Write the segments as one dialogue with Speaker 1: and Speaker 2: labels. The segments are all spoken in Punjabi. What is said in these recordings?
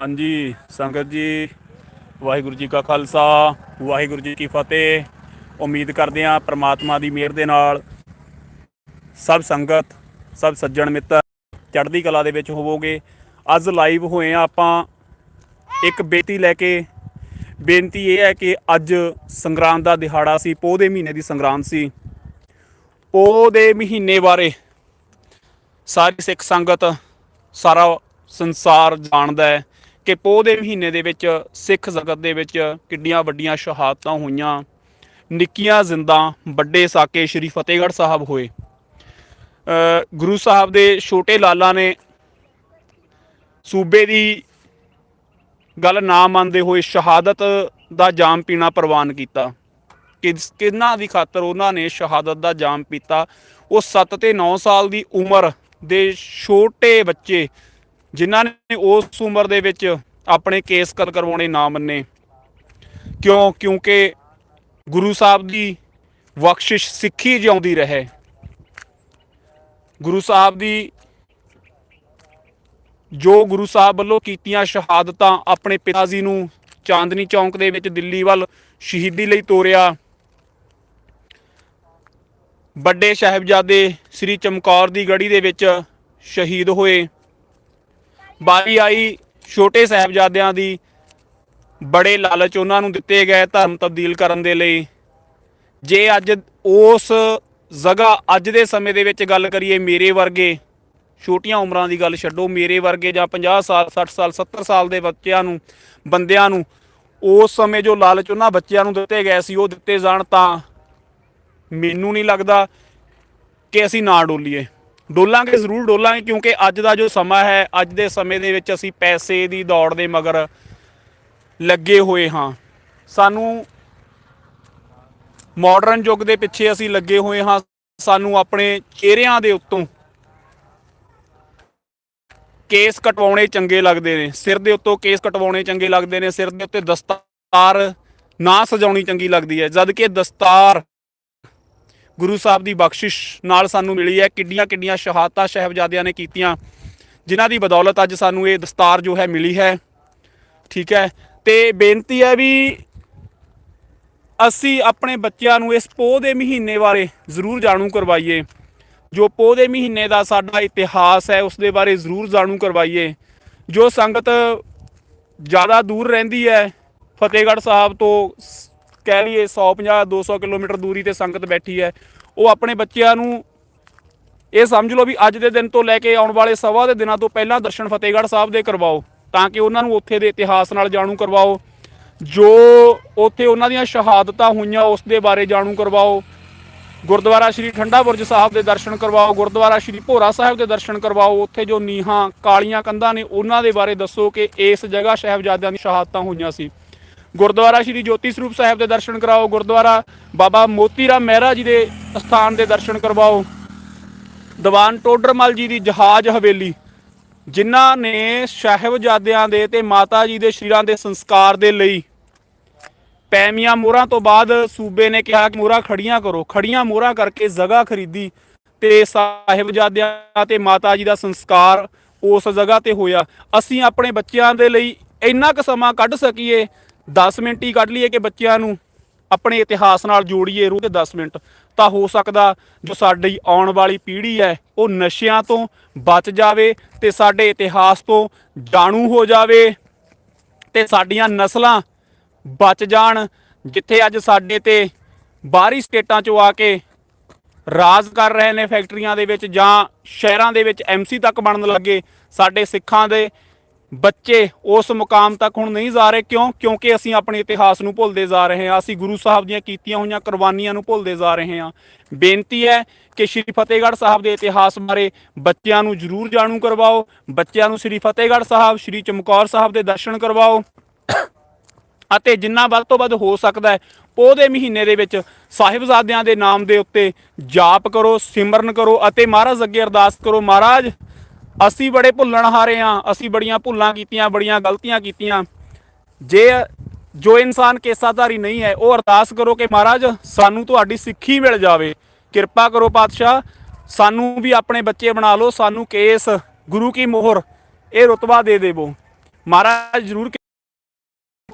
Speaker 1: ਹਾਂਜੀ, ਸੰਗਤ ਜੀ, ਵਾਹਿਗੁਰੂ ਜੀ ਕਾ ਖਾਲਸਾ, ਵਾਹਿਗੁਰੂ ਜੀ ਕੀ ਫਤਿਹ। ਉਮੀਦ ਕਰਦੇ ਹਾਂ ਪ੍ਰਮਾਤਮਾ ਦੀ ਮਿਹਰ ਦੇ ਨਾਲ ਸਭ ਸੰਗਤ, ਸਭ ਸੱਜਣ ਮਿੱਤਰ ਚੜ੍ਹਦੀ ਕਲਾ ਦੇ ਵਿੱਚ ਹੋਵੋਗੇ। ਅੱਜ ਲਾਈਵ ਹੋਏ ਆ ਆਪਾਂ। ਇੱਕ ਬੇਨਤੀ ਲੈ ਕੇ, ਬੇਨਤੀ ਇਹ ਹੈ ਕਿ ਅੱਜ ਸੰਗਰਾਂਦ ਦਾ ਦਿਹਾੜਾ ਸੀ, ਪੋਹ ਦੇ ਮਹੀਨੇ ਦੀ ਸੰਗਰਾਂਦ ਸੀ। ਪੋਹ ਦੇ ਮਹੀਨੇ ਬਾਰੇ ਸਾਰੀ ਸਿੱਖ ਸੰਗਤ, ਸਾਰਾ ਸੰਸਾਰ ਜਾਣਦਾ ਹੈ। ਕਿ ਪੋਹ ਦੇ ਮਹੀਨੇ ਦੇ ਵਿੱਚ, ਸਿੱਖ ਜਗਤ ਦੇ ਵਿੱਚ ਕਿੰਨੀਆਂ ਵੱਡੀਆਂ ਸ਼ਹਾਦਤਾਂ ਹੋਈਆਂ। ਨਿੱਕੀਆਂ ਜ਼ਿੰਦਾ, ਵੱਡੇ ਸਾਕੇ ਸ਼੍ਰੀ ਫਤਿਹਗੜ੍ਹ ਸਾਹਿਬ ਹੋਏ। ਗੁਰੂ ਸਾਹਿਬ ਦੇ ਛੋਟੇ ਲਾਲਾ ਨੇ ਸੂਬੇ ਦੀ ਗੱਲ ਨਾ ਮੰਨਦੇ ਹੋਏ ਸ਼ਹਾਦਤ ਦਾ ਜਾਮ ਪੀਣਾ ਪ੍ਰਵਾਨ ਕੀਤਾ। ਕਿਸ, ਕਿੰਨਾ ਦੀ ਖਾਤਰ ਉਹਨਾਂ ਨੇ ਸ਼ਹਾਦਤ ਦਾ ਜਾਮ ਪੀਤਾ? ਉਹ 7 ਤੇ 9 ਸਾਲ ਦੀ ਉਮਰ ਦੇ ਛੋਟੇ ਬੱਚੇ ਜਿਨ੍ਹਾਂ ਨੇ ਉਸ ਉਮਰ ਦੇ ਵਿੱਚ ਆਪਣੇ ਕੇਸ ਕਤਲ ਕਰਵਾਉਣੇ ਨਾ ਮੰਨੇ। ਕਿਉਂ? ਕਿਉਂਕਿ ਗੁਰੂ ਸਾਹਿਬ ਦੀ ਬਖਸ਼ਿਸ਼ ਸਿੱਖੀ ਜਿਉਂਦੀ ਰਹੇ। ਗੁਰੂ ਸਾਹਿਬ ਦੀ ਜੋ ਗੁਰੂ ਸਾਹਿਬ ਵੱਲੋਂ ਕੀਤੀਆਂ ਸ਼ਹਾਦਤਾਂ ਆਪਣੇ ਪਿਤਾ ਜੀ ਨੂੰ ਚਾਂਦਨੀ ਚੌਂਕ ਦੇ ਵਿੱਚ ਦਿੱਲੀ ਵੱਲ ਸ਼ਹੀਦੀ ਲਈ ਤੋਰਿਆ। ਵੱਡੇ ਸਾਹਿਬਜ਼ਾਦੇ ਸ੍ਰੀ ਚਮਕੌਰ ਦੀ ਗੜੀ ਦੇ ਵਿੱਚ ਸ਼ਹੀਦ ਹੋਏ। ਬਾਰੀ ਆਈ ਛੋਟੇ ਸਾਹਿਬਜ਼ਾਦਿਆਂ ਦੀ, ਬੜੇ ਲਾਲਚ ਉਹਨਾਂ ਨੂੰ ਦਿੱਤੇ ਗਏ ਧਰਮ ਤਬਦੀਲ ਕਰਨ ਦੇ ਲਈ। ਜੇ ਅੱਜ ਉਸ ਜਗ੍ਹਾ ਅੱਜ ਦੇ ਸਮੇਂ ਦੇ ਵਿੱਚ ਗੱਲ ਕਰੀਏ ਮੇਰੇ ਵਰਗੇ, ਛੋਟੀਆਂ ਉਮਰਾਂ ਦੀ ਗੱਲ ਛੱਡੋ, ਮੇਰੇ ਵਰਗੇ ਜਾਂ 50 ਸਾਲ 60 ਸਾਲ 70 ਸਾਲ ਦੇ ਬੱਚਿਆਂ ਨੂੰ, ਬੰਦਿਆਂ ਨੂੰ, ਉਸ ਸਮੇਂ ਜੋ ਲਾਲਚ ਉਹਨਾਂ ਬੱਚਿਆਂ ਨੂੰ ਦਿੱਤੇ ਗਏ ਸੀ, ਉਹ ਦਿੱਤੇ ਜਾਣ ਤਾਂ ਮੈਨੂੰ ਨਹੀਂ ਲੱਗਦਾ ਕਿ ਅਸੀਂ ਨਾ ਡੋਲੀਏ। ਡੋਲਾਂਗੇ, ਜ਼ਰੂਰ ਡੋਲਾਂਗੇ, ਕਿਉਂਕਿ ਅੱਜ ਦਾ ਜੋ ਸਮਾਂ ਹੈ, ਅੱਜ ਦੇ ਸਮੇਂ ਦੇ ਵਿੱਚ ਅਸੀਂ ਪੈਸੇ ਦੀ ਦੌੜ ਦੇ ਮਗਰ ਲੱਗੇ ਹੋਏ ਹਾਂ। ਸਾਨੂੰ ਮਾਡਰਨ ਯੁੱਗ ਦੇ ਪਿੱਛੇ ਅਸੀਂ ਲੱਗੇ ਹੋਏ ਹਾਂ। ਸਾਨੂੰ ਆਪਣੇ ਚਿਹਰਿਆਂ ਦੇ ਉੱਤੋਂ ਕੇਸ ਕਟਵਾਉਣੇ ਚੰਗੇ ਲੱਗਦੇ ਨੇ। ਸਿਰ ਦੇ ਉੱਤੋਂ ਕੇਸ ਕਟਵਾਉਣੇ ਚੰਗੇ ਲੱਗਦੇ ਨੇ। ਸਿਰ ਦੇ ਉੱਤੇ ਦਸਤਾਰ ਨਾ ਸਜਾਉਣੀ ਚੰਗੀ ਲੱਗਦੀ ਹੈ। ਜਦ ਕਿ ਦਸਤਾਰ ਗੁਰੂ ਸਾਹਿਬ ਦੀ ਬਖਸ਼ਿਸ਼ ਨਾਲ ਸਾਨੂੰ ਮਿਲੀ ਹੈ। ਕਿੱਡੀਆਂ ਕਿੱਡੀਆਂ ਸ਼ਹਾਦਤਾਂ ਸਾਹਿਬਜ਼ਾਦਿਆਂ ਨੇ ਕੀਤੀਆਂ, ਜਿਨ੍ਹਾਂ ਦੀ ਬਦੌਲਤ ਅੱਜ ਸਾਨੂੰ ਇਹ ਦਸਤਾਰ ਜੋ ਹੈ ਮਿਲੀ ਹੈ। ਠੀਕ ਹੈ। ਤੇ ਬੇਨਤੀ ਹੈ ਵੀ ਅਸੀਂ ਆਪਣੇ ਬੱਚਿਆਂ ਨੂੰ ਇਸ ਪੋਹ ਦੇ ਮਹੀਨੇ ਬਾਰੇ ਜ਼ਰੂਰ ਜਾਣੂ ਕਰਵਾਈਏ। ਜੋ ਪੋਹ ਦੇ ਮਹੀਨੇ ਦਾ ਸਾਡਾ ਇਤਿਹਾਸ ਹੈ, ਉਸ ਦੇ ਬਾਰੇ ਜ਼ਰੂਰ ਜਾਣੂ ਕਰਵਾਈਏ। ਜੋ ਸੰਗਤ ਜ਼ਿਆਦਾ ਦੂਰ ਰਹਿੰਦੀ ਹੈ, ਫਤਿਹਗੜ੍ਹ ਸਾਹਿਬ ਤੋਂ ਸ- ਕਹਿ ਲਈਏ 150 200 ਕਿਲੋਮੀਟਰ ਦੂਰੀ ਤੇ ਸੰਗਤ ਬੈਠੀ ਹੈ। ਉਹ ਆਪਣੇ ਬੱਚਿਆਂ ਨੂੰ ਇਹ ਸਮਝ ਲਓ ਵੀ ਅੱਜ ਦੇ ਦਿਨ ਤੋਂ ਲੈ ਕੇ ਆਉਣ ਵਾਲੇ ਸਵਾ ਦੇ ਦਿਨਾਂ ਤੋਂ ਪਹਿਲਾਂ ਦਰਸ਼ਨ ਫਤਿਹਗੜ੍ਹ ਸਾਹਿਬ ਦੇ ਕਰਵਾਓ, ਤਾਂ ਕਿ ਉਹਨਾਂ ਨੂੰ ਉੱਥੇ ਦੇ ਇਤਿਹਾਸ ਨਾਲ ਜਾਣੂ ਕਰਵਾਓ। ਜੋ ਉੱਥੇ ਉਹਨਾਂ ਦੀਆਂ ਸ਼ਹਾਦਤਾਂ ਹੋਈਆਂ, ਉਸ ਦੇ ਬਾਰੇ ਜਾਣੂ ਕਰਵਾਓ। ਗੁਰਦੁਆਰਾ ਸ਼੍ਰੀ ਠੰਡਾ ਬੁਰਜ ਸਾਹਿਬ ਦੇ ਦਰਸ਼ਨ ਕਰਵਾਓ, ਗੁਰਦੁਆਰਾ ਸ਼੍ਰੀ ਭੋਰਾ ਸਾਹਿਬ ਦੇ ਦਰਸ਼ਨ ਕਰਵਾਓ। ਉੱਥੇ ਜੋ ਨੀਹਾਂ, ਕਾਲੀਆਂ ਕੰਧਾਂ ਨੇ ਉਹਨਾਂ ਦੇ ਬਾਰੇ ਦੱਸੋ ਕਿ ਇਸ ਜਗ੍ਹਾ ਸਾਹਿਬਜ਼ਾਦਿਆਂ ਦੀ ਸ਼ਹਾਦਤਾਂ ਹੋਈਆਂ ਸੀ। ਗੁਰਦੁਆਰਾ ਸ਼੍ਰੀ ਜੋਤੀ ਸਰੂਪ ਸਾਹਿਬ ਦੇ ਦਰਸ਼ਨ ਕਰਾਓ, ਗੁਰਦੁਆਰਾ ਬਾਬਾ ਮੋਤੀ ਰਾਮ ਮਹਿਰਾ ਜੀ ਦੇ ਸਥਾਨ ਦੇ ਦਰਸ਼ਨ ਕਰਵਾਓ। ਦੀਵਾਨ ਟੋਡਰਮਲ ਜੀ ਦੀ ਜਹਾਜ਼ ਹਵੇਲੀ, ਜਿਨ੍ਹਾਂ ਨੇ ਸਾਹਿਬਜ਼ਾਦਿਆਂ ਦੇ ਤੇ ਮਾਤਾ ਜੀ ਦੇ ਸ਼ਰੀਰਾਂ ਦੇ ਸੰਸਕਾਰ ਦੇ ਲਈ ਪੈਮੀਆਂ ਮੋਹਰਾਂ ਤੋਂ ਬਾਅਦ ਸੂਬੇ ਨੇ ਕਿਹਾ ਕਿ ਮੋਹਰਾਂ ਖੜੀਆਂ ਕਰੋ ਖੜੀਆਂ ਮੋਹਰਾਂ ਕਰਕੇ ਜਗ੍ਹਾ ਖਰੀਦੀ ਤੇ ਸਾਹਿਬਜ਼ਾਦਿਆਂ ਤੇ ਮਾਤਾ ਜੀ ਦਾ ਸੰਸਕਾਰ ਉਸ ਜਗ੍ਹਾ ਤੇ ਹੋਇਆ। ਅਸੀਂ ਆਪਣੇ ਬੱਚਿਆਂ ਦੇ ਲਈ ਇੰਨਾ ਕੁ ਸਮਾਂ ਕੱਢ ਸਕੀਏ 10 ਮਿੰਟ ਹੀ ਕੱਢ ਲਈਏ ਕਿ ਬੱਚਿਆਂ ਨੂੰ ਆਪਣੇ ਇਤਿਹਾਸ ਨਾਲ ਜੋੜੀਏ ਰੂਹ ਤੇ 10 ਮਿੰਟ। ਤਾਂ ਹੋ ਸਕਦਾ ਜੋ ਸਾਡੀ ਆਉਣ ਵਾਲੀ ਪੀੜ੍ਹੀ ਹੈ, ਉਹ ਨਸ਼ਿਆਂ ਤੋਂ ਬਚ ਜਾਵੇ ਤੇ ਸਾਡੇ ਇਤਿਹਾਸ ਤੋਂ ਜਾਣੂ ਹੋ ਜਾਵੇ ਤੇ ਸਾਡੀਆਂ ਨਸਲਾਂ ਬਚ ਜਾਣ, ਜਿੱਥੇ ਅੱਜ ਸਾਡੇ ਤੇ ਬਾਹਰੀ ਸਟੇਟਾਂ ਚੋਂ ਆ ਕੇ ਰਾਜ ਕਰ ਰਹੇ ਨੇ ਫੈਕਟਰੀਆਂ ਦੇ ਵਿੱਚ ਜਾਂ ਸ਼ਹਿਰਾਂ ਦੇ ਵਿੱਚ ਐਮਸੀ ਤੱਕ ਬਣਨ ਲੱਗੇ, ਸਾਡੇ ਸਿੱਖਾਂ ਦੇ ਬੱਚੇ ਉਸ ਮੁਕਾਮ ਤੱਕ ਹੁਣ ਨਹੀਂ ਜਾ ਰਹੇ ਕਿਉਂ? ਕਿਉਂਕਿ ਅਸੀਂ ਆਪਣੇ ਇਤਿਹਾਸ ਨੂੰ ਭੁੱਲਦੇ ਜਾ ਰਹੇ ਹਾਂ। ਅਸੀਂ ਗੁਰੂ ਸਾਹਿਬ ਦੀਆਂ ਕੀਤੀਆਂ ਹੋਈਆਂ ਕੁਰਬਾਨੀਆਂ ਨੂੰ ਭੁੱਲਦੇ ਜਾ ਰਹੇ ਹਾਂ। ਬੇਨਤੀ ਹੈ ਕਿ ਸ਼੍ਰੀ ਫਤਿਹਗੜ੍ਹ ਸਾਹਿਬ ਦੇ ਇਤਿਹਾਸ ਬਾਰੇ ਬੱਚਿਆਂ ਨੂੰ ਜ਼ਰੂਰ ਜਾਣੂ ਕਰਵਾਓ। ਬੱਚਿਆਂ ਨੂੰ ਸ਼੍ਰੀ ਫਤਿਹਗੜ੍ਹ ਸਾਹਿਬ, ਸ਼੍ਰੀ ਚਮਕੌਰ ਸਾਹਿਬ ਦੇ ਦਰਸ਼ਨ ਕਰਵਾਓ। ਅਤੇ ਜਿੰਨਾ ਵੱਧ ਤੋਂ ਵੱਧ ਹੋ ਸਕਦਾ ਹੈ ਪੋਹ ਦੇ ਮਹੀਨੇ ਦੇ ਵਿੱਚ ਸਾਹਿਬਜ਼ਾਦਿਆਂ ਦੇ ਨਾਮ ਦੇ ਉੱਤੇ ਜਾਪ ਕਰੋ, ਸਿਮਰਨ ਕਰੋ ਅਤੇ ਮਹਾਰਾਜ ਅੱਗੇ ਅਰਦਾਸ ਕਰੋ, ਮਹਾਰਾਜ ਅਸੀਂ ਬੜੇ ਭੁੱਲਣਹਾਰੇ ਹਾਂ, ਅਸੀਂ ਬੜੀਆਂ ਭੁੱਲਾਂ ਕੀਤੀਆਂ, ਬੜੀਆਂ ਗਲਤੀਆਂ ਕੀਤੀਆਂ। ਜੇ ਜੋ ਇਨਸਾਨ ਕੇਸਾਧਾਰੀ ਨਹੀਂ ਹੈ, ਉਹ ਅਰਦਾਸ ਕਰੋ ਕਿ ਮਹਾਰਾਜ, ਸਾਨੂੰ ਤੁਹਾਡੀ ਸਿੱਖੀ ਮਿਲ ਜਾਵੇ। ਕਿਰਪਾ ਕਰੋ ਪਾਤਸ਼ਾਹ, ਸਾਨੂੰ ਵੀ ਆਪਣੇ ਬੱਚੇ ਬਣਾ ਲਓ, ਸਾਨੂੰ ਕੇਸ, ਗੁਰੂ ਕੀ ਮੋਹਰ, ਇਹ ਰਤਬਾ ਦੇ ਦੇਵੋ। ਮਹਾਰਾਜ, ਜ਼ਰੂਰ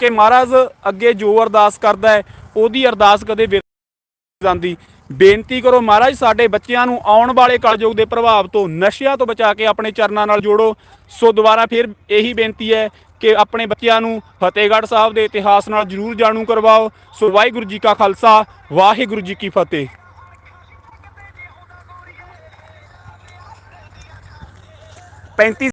Speaker 1: ਕਿ ਮਹਾਰਾਜ ਅੱਗੇ ਜੋ ਅਰਦਾਸ ਕਰਦਾ ਹੈ, ਉਹਦੀ ਅਰਦਾਸ ਕਦੇ ਜਾਂਦੀ। ਬੇਨਤੀ ਕਰੋ ਮਹਾਰਾਜ, ਸਾਡੇ ਬੱਚਿਆਂ ਨੂੰ ਆਉਣ ਵਾਲੇ ਕਲਯੁਗ ਦੇ ਪ੍ਰਭਾਵ ਤੋਂ, ਨਸ਼ਿਆਂ ਤੋਂ ਬਚਾ ਕੇ ਆਪਣੇ ਚਰਨਾਂ ਨਾਲ ਜੋੜੋ। ਸੋ ਦੁਬਾਰਾ ਫਿਰ ਇਹੀ ਬੇਨਤੀ ਹੈ ਕਿ ਆਪਣੇ ਬੱਚਿਆਂ ਨੂੰ ਫਤਿਹਗੜ੍ਹ ਸਾਹਿਬ ਦੇ ਇਤਿਹਾਸ ਨਾਲ ਜਰੂਰ ਜਾਣੂ ਕਰਵਾਓ। ਸੋ ਵਾਹਿਗੁਰੂ ਜੀ ਕਾ ਖਾਲਸਾ, ਵਾਹਿਗੁਰੂ ਜੀ ਕੀ ਫਤਿਹ। 35